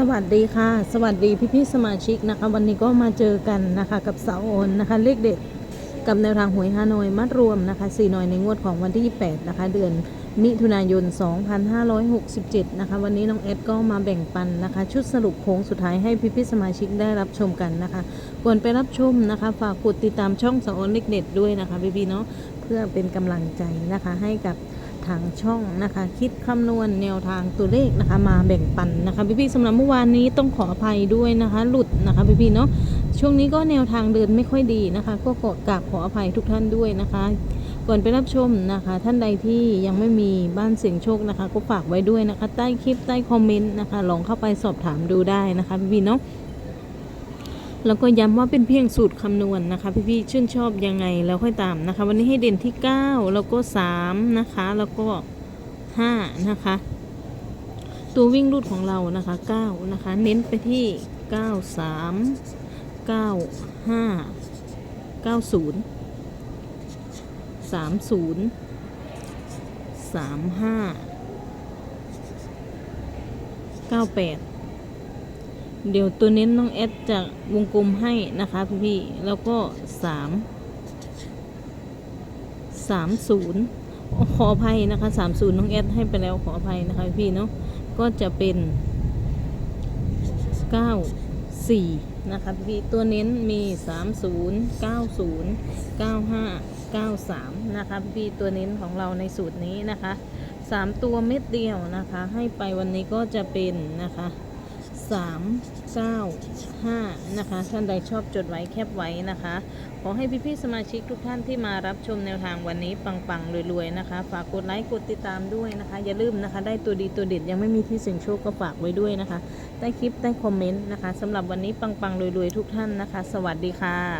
สวัสดีค่ะ สวัสดีพี่ๆสมาชิกนะคะ วันนี้ก็มาเจอกันนะคะ กับสาวโอนนะคะ เลขเด็ดกับแนวทางหวยฮานอยมัดรวมนะคะ4หน่อยในงวดของวันที่ 28 นะคะ เดือนมิถุนายน 2567 นะคะ วันนี้น้องเอสก็มาแบ่งปันนะคะ ชุดสรุปโค้งสุดท้ายให้พี่ๆสมาชิกได้รับชมกันนะคะ ก่อนไปรับชมนะคะ ฝากกดติดตามช่องสาวโอนเลขเด็ดด้วยนะคะพี่ๆเนาะเพื่อเป็นกำลังใจนะคะให้กับ ทางช่องนะคะ คิดคำนวณแนวทางตัวเลขนะคะ มาแบ่งปันนะคะพี่ๆสำหรับเมื่อวานนี้ต้องขออภัยด้วยนะคะ หลุดนะคะพี่ๆเนาะช่วงนี้ก็แนวทางเดินไม่ค่อยดีนะคะ ก็ขอกราบขออภัยทุกท่านด้วยนะคะก่อนไปรับชมนะคะ ท่านใดที่ยังไม่มีบ้านเสียงโชคนะคะ ก็ฝากไว้ด้วยนะคะ ใต้คลิปใต้คอมเมนต์นะคะลองเข้าไปสอบถามดูได้นะคะพี่ๆเนาะ แล้วก็ย้ำว่าเป็นเพียงสูตรคำนวณนะคะพี่ๆชื่นชอบยังไงแล้วค่อยตามนะคะ วันนี้ให้เด่นที่ 9 แล้วก็3นะคะ แล้วก็ 5 นะคะ ตัววิ่งรูดของเรานะคะ 9 นะคะ เน้นไปที่ 9 3 9 5 9 0 3 0 3 5 9 8 เดี๋ยวตัวเน้นน้องแอดจะวงกลมให้นะคะพี่ๆแล้วก็สามสามศูนย์ขออภัยนะคะสามศูนย์น้องแอดให้ไปแล้วขออภัยนะคะพี่เนาะก็จะเป็นเก้าสี่นะคะพี่ตัวเน้นมีสามศูนย์เก้าศูนย์เก้าห้าเก้าสามนะคะพี่ตัวเน้นของเราในสูตรนี้นะคะสามตัวเม็ดเดียวนะคะ ให้ไปวันนี้ก็จะเป็นนะคะ สามเก้าห้านะคะ ท่านใดชอบจดไว้แคบไว้นะคะ ขอให้พี่ๆสมาชิกทุกท่านที่มารับชมแนวทางวันนี้ปังๆรวยๆนะคะ ฝากกดไลค์กดติดตามด้วยนะคะ อย่าลืมนะคะ ได้ตัวดีตัวเด็ดยังไม่มีที่เสียงโชคก็ฝากไว้ด้วยนะคะ ใต้คลิปใต้คอมเมนต์นะคะสำหรับวันนี้ปังๆรวยๆทุกท่านนะคะ สวัสดีค่ะ